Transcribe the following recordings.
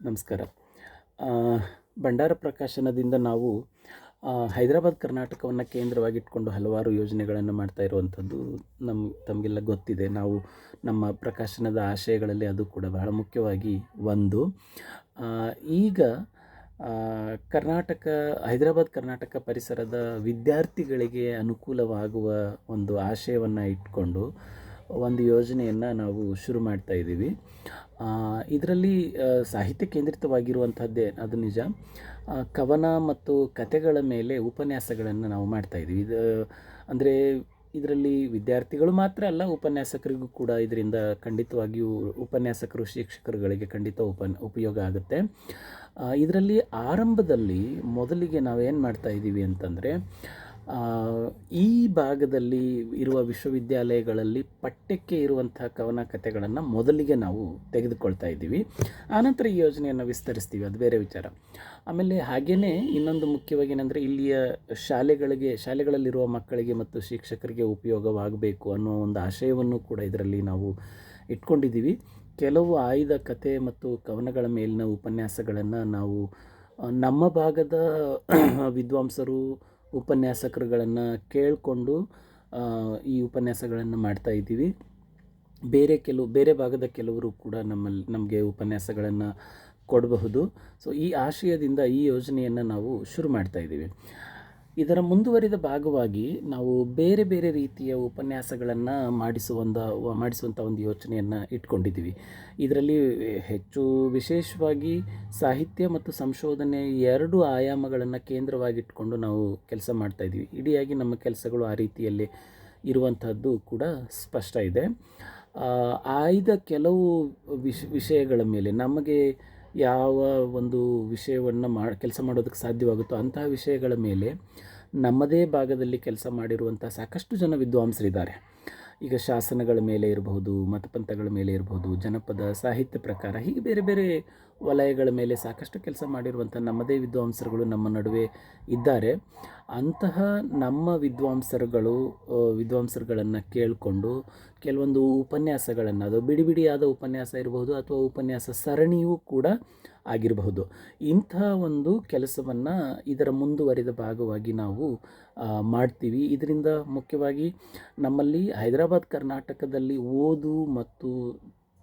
ನಮಸ್ಕಾರ. ಭಂಡಾರ ಪ್ರಕಾಶನದಿಂದ ನಾವು ಹೈದರಾಬಾದ್ ಕರ್ನಾಟಕವನ್ನು ಕೇಂದ್ರವಾಗಿಟ್ಕೊಂಡು ಹಲವಾರು ಯೋಜನೆಗಳನ್ನು ಮಾಡ್ತಾ ಇರುವಂಥದ್ದು ನಮ್ಮ ತಮಗೆಲ್ಲ ಗೊತ್ತಿದೆ. ನಾವು ನಮ್ಮ ಪ್ರಕಾಶನದ ಆಶಯಗಳಲ್ಲಿ ಅದು ಕೂಡ ಬಹಳ ಮುಖ್ಯವಾಗಿ ಒಂದು. ಈಗ ಕರ್ನಾಟಕ, ಹೈದರಾಬಾದ್ ಕರ್ನಾಟಕ ಪರಿಸರದ ವಿದ್ಯಾರ್ಥಿಗಳಿಗೆ ಅನುಕೂಲವಾಗುವ ಒಂದು ಆಶಯವನ್ನು ಇಟ್ಕೊಂಡು ಒಂದು ಯೋಜನೆಯನ್ನು ನಾವು ಶುರು ಮಾಡ್ತಾ ಇದ್ದೀವಿ. ಇದರಲ್ಲಿ ಸಾಹಿತ್ಯ ಕೇಂದ್ರಿತವಾಗಿರುವಂಥದ್ದೇ ಅದು ನಿಜ. ಕವನ ಮತ್ತು ಕತೆಗಳ ಮೇಲೆ ಉಪನ್ಯಾಸಗಳನ್ನು ನಾವು ಮಾಡ್ತಾ ಇದ್ದೀವಿ. ಇದು, ಅಂದರೆ ಇದರಲ್ಲಿ ವಿದ್ಯಾರ್ಥಿಗಳು ಮಾತ್ರ ಅಲ್ಲ, ಉಪನ್ಯಾಸಕರಿಗೂ ಕೂಡ ಇದರಿಂದ ಖಂಡಿತವಾಗಿಯೂ ಉಪನ್ಯಾಸಕರು, ಶಿಕ್ಷಕರುಗಳಿಗೆ ಖಂಡಿತ ಉಪನ್ ಉಪಯೋಗ ಆಗುತ್ತೆ. ಇದರಲ್ಲಿ ಆರಂಭದಲ್ಲಿ ಮೊದಲಿಗೆ ನಾವೇನು ಮಾಡ್ತಾ ಇದ್ದೀವಿ ಅಂತಂದರೆ ಈ ಭಾಗದಲ್ಲಿ ಇರುವ ವಿಶ್ವವಿದ್ಯಾಲಯಗಳಲ್ಲಿ ಪಠ್ಯಕ್ಕೆ ಇರುವಂಥ ಕವನ ಕಥೆಗಳನ್ನು ಮೊದಲಿಗೆ ನಾವು ತೆಗೆದುಕೊಳ್ತಾ ಇದ್ದೀವಿ. ಆನಂತರ ಈ ಯೋಜನೆಯನ್ನು ವಿಸ್ತರಿಸ್ತೀವಿ. ಅದು ಬೇರೆ ವಿಚಾರ. ಆಮೇಲೆ ಹಾಗೆಯೇ ಇನ್ನೊಂದು ಮುಖ್ಯವಾಗಿ ಏನಂದರೆ ಇಲ್ಲಿಯ ಶಾಲೆಗಳಿಗೆ, ಶಾಲೆಗಳಲ್ಲಿರುವ ಮಕ್ಕಳಿಗೆ ಮತ್ತು ಶಿಕ್ಷಕರಿಗೆ ಉಪಯೋಗವಾಗಬೇಕು ಅನ್ನೋ ಒಂದು ಆಶಯವನ್ನು ಕೂಡ ಇದರಲ್ಲಿ ನಾವು ಇಟ್ಕೊಂಡಿದ್ದೀವಿ. ಕೆಲವು ಆಯ್ದ ಕತೆ ಮತ್ತು ಕವನಗಳ ಮೇಲಿನ ಉಪನ್ಯಾಸಗಳನ್ನು ನಾವು, ನಮ್ಮ ಭಾಗದ ವಿದ್ವಾಂಸರು ಉಪನ್ಯಾಸಕರುಗಳನ್ನು ಕೇಳಿಕೊಂಡು ಈ ಉಪನ್ಯಾಸಗಳನ್ನು ಮಾಡ್ತಾ ಇದ್ದೀವಿ. ಬೇರೆ ಕೆಲವು, ಬೇರೆ ಭಾಗದ ಕೆಲವರು ಕೂಡ ನಮ್ಮಲ್ಲಿ ನಮಗೆ ಉಪನ್ಯಾಸಗಳನ್ನು ಕೊಡಬಹುದು. ಸೊ ಈ ಆಶಯದಿಂದ ಈ ಯೋಜನೆಯನ್ನು ನಾವು ಶುರು ಮಾಡ್ತಾ ಇದ್ದೀವಿ. ಇದರ ಮುಂದುವರಿದ ಭಾಗವಾಗಿ ನಾವು ಬೇರೆ ಬೇರೆ ರೀತಿಯ ಉಪನ್ಯಾಸಗಳನ್ನು ಮಾಡಿಸುವಂಥ ಮಾಡಿಸುವಂಥ ಒಂದು ಯೋಚನೆಯನ್ನು ಇಟ್ಕೊಂಡಿದ್ದೀವಿ. ಇದರಲ್ಲಿ ಹೆಚ್ಚು ವಿಶೇಷವಾಗಿ ಸಾಹಿತ್ಯ ಮತ್ತು ಸಂಶೋಧನೆ ಎರಡು ಆಯಾಮಗಳನ್ನು ಕೇಂದ್ರವಾಗಿಟ್ಕೊಂಡು ನಾವು ಕೆಲಸ ಮಾಡ್ತಾಯಿದ್ದೀವಿ ಇಡಿಯಾಗಿ ನಮ್ಮ ಕೆಲಸಗಳು ಆ ರೀತಿಯಲ್ಲಿ ಇರುವಂಥದ್ದು ಕೂಡ ಸ್ಪಷ್ಟ ಇದೆ. ಆಯ್ದ ಕೆಲವು ವಿಷ, ವಿಷಯಗಳ ಮೇಲೆ ನಮಗೆ ಯಾವ ಒಂದು ವಿಷಯವನ್ನು ಮಾ, ಕೆಲಸ ಮಾಡೋದಕ್ಕೆ ಸಾಧ್ಯವಾಗುತ್ತೋ ಅಂತಹ ವಿಷಯಗಳ ಮೇಲೆ ನಮ್ಮದೇ ಭಾಗದಲ್ಲಿ ಕೆಲಸ ಮಾಡಿರುವಂಥ ಸಾಕಷ್ಟು ಜನ ವಿದ್ವಾಂಸರಿದ್ದಾರೆ. ಈಗ ಶಾಸನಗಳ ಮೇಲೆ ಇರಬಹುದು, ಮತಪಂಥಗಳ ಮೇಲೆ ಇರಬಹುದು, ಜನಪದ ಸಾಹಿತ್ಯ ಪ್ರಕಾರ, ಹೀಗೆ ಬೇರೆ ಬೇರೆ ವಲಯಗಳ ಮೇಲೆ ಸಾಕಷ್ಟು ಕೆಲಸ ಮಾಡಿರುವಂಥ ನಮ್ಮದೇ ವಿದ್ವಾಂಸರುಗಳು ನಮ್ಮ ನಡುವೆ ಇದ್ದಾರೆ. ಅಂತಹ ನಮ್ಮ ವಿದ್ವಾಂಸರುಗಳು ವಿದ್ವಾಂಸರುಗಳನ್ನು ಕೇಳಿಕೊಂಡು ಕೆಲವೊಂದು ಉಪನ್ಯಾಸಗಳನ್ನು, ಅದು ಬಿಡಿ ಬಿಡಿಯಾದ ಉಪನ್ಯಾಸ ಇರಬಹುದು ಅಥವಾ ಉಪನ್ಯಾಸ ಸರಣಿಯೂ ಕೂಡ ಆಗಿರಬಹುದು. ಇಂಥ ಒಂದು ಕೆಲಸವನ್ನು ಇದರ ಮುಂದುವರಿದ ಭಾಗವಾಗಿ ನಾವು ಮಾಡ್ತೀವಿ. ಇದರಿಂದ ಮುಖ್ಯವಾಗಿ ನಮ್ಮಲ್ಲಿ ಹೈದರಾಬಾದ್ ಕರ್ನಾಟಕದಲ್ಲಿ ಓದು ಮತ್ತು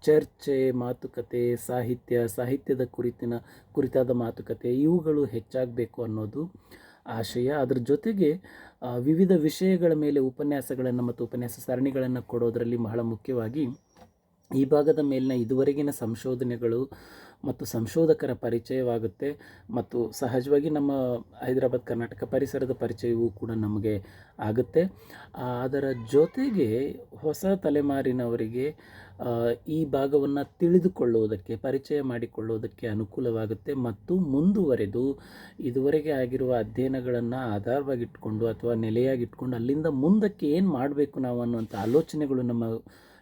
ಚರ್ಚೆ, ಮಾತುಕತೆ, ಸಾಹಿತ್ಯ, ಸಾಹಿತ್ಯದ ಕುರಿತಿನ, ಕುರಿತಾದ ಮಾತುಕತೆ ಇವುಗಳು ಹೆಚ್ಚಾಗಬೇಕು ಅನ್ನೋದು ಆಶಯ. ಅದರ ಜೊತೆಗೆ ವಿವಿಧ ವಿಷಯಗಳ ಮೇಲೆ ಉಪನ್ಯಾಸಗಳನ್ನು ಮತ್ತು ಉಪನ್ಯಾಸ ಸರಣಿಗಳನ್ನು ಕೊಡೋದರಲ್ಲಿ ಬಹಳ ಮುಖ್ಯವಾಗಿ, ಈ ಭಾಗದ ಮೇಲಿನ ಇದುವರೆಗಿನ ಸಂಶೋಧನೆಗಳು ಮತ್ತು ಸಂಶೋಧಕರ ಪರಿಚಯವಾಗುತ್ತೆ ಮತ್ತು ಸಹಜವಾಗಿ ನಮ್ಮ ಹೈದರಾಬಾದ್ ಕರ್ನಾಟಕ ಪರಿಸರದ ಪರಿಚಯವೂ ಕೂಡ ನಮಗೆ ಆಗುತ್ತೆ. ಅದರ ಜೊತೆಗೆ ಹೊಸ ತಲೆಮಾರಿನವರಿಗೆ ಈ ಭಾಗವನ್ನು ತಿಳಿದುಕೊಳ್ಳುವುದಕ್ಕೆ, ಪರಿಚಯ ಮಾಡಿಕೊಳ್ಳುವುದಕ್ಕೆ ಅನುಕೂಲವಾಗುತ್ತೆ. ಮತ್ತು ಮುಂದುವರೆದು ಇದುವರೆಗೆ ಆಗಿರುವ ಅಧ್ಯಯನಗಳನ್ನು ಆಧಾರವಾಗಿಟ್ಕೊಂಡು ಅಥವಾ ನೆಲೆಯಾಗಿಟ್ಕೊಂಡು ಅಲ್ಲಿಂದ ಮುಂದಕ್ಕೆ ಏನು ಮಾಡಬೇಕು ನಾವು ಅನ್ನುವಂಥ ಆಲೋಚನೆಗಳು ನಮ್ಮ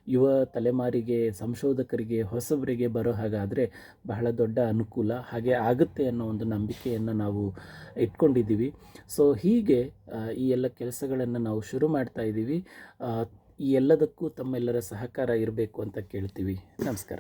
ಯುವ ತಲೆಮಾರಿಗೆ, ಸಂಶೋಧಕರಿಗೆ, ಹೊಸಬರಿಗೆ ಬರೋ ಹಾಗಾದರೆ ಬಹಳ ದೊಡ್ಡ ಅನುಕೂಲ. ಹಾಗೆ ಆಗುತ್ತೆ ಅನ್ನೋ ಒಂದು ನಂಬಿಕೆಯನ್ನು ನಾವು ಇಟ್ಕೊಂಡಿದ್ದೀವಿ. ಸೊ ಹೀಗೆ ಈ ಎಲ್ಲ ಕೆಲಸಗಳನ್ನು ನಾವು ಶುರು ಮಾಡ್ತಾ ಇದ್ದೀವಿ. ಈ ಎಲ್ಲದಕ್ಕೂ ತಮ್ಮೆಲ್ಲರ ಸಹಕಾರ ಇರಬೇಕು ಅಂತ ಕೇಳ್ತೀವಿ. ನಮಸ್ಕಾರ.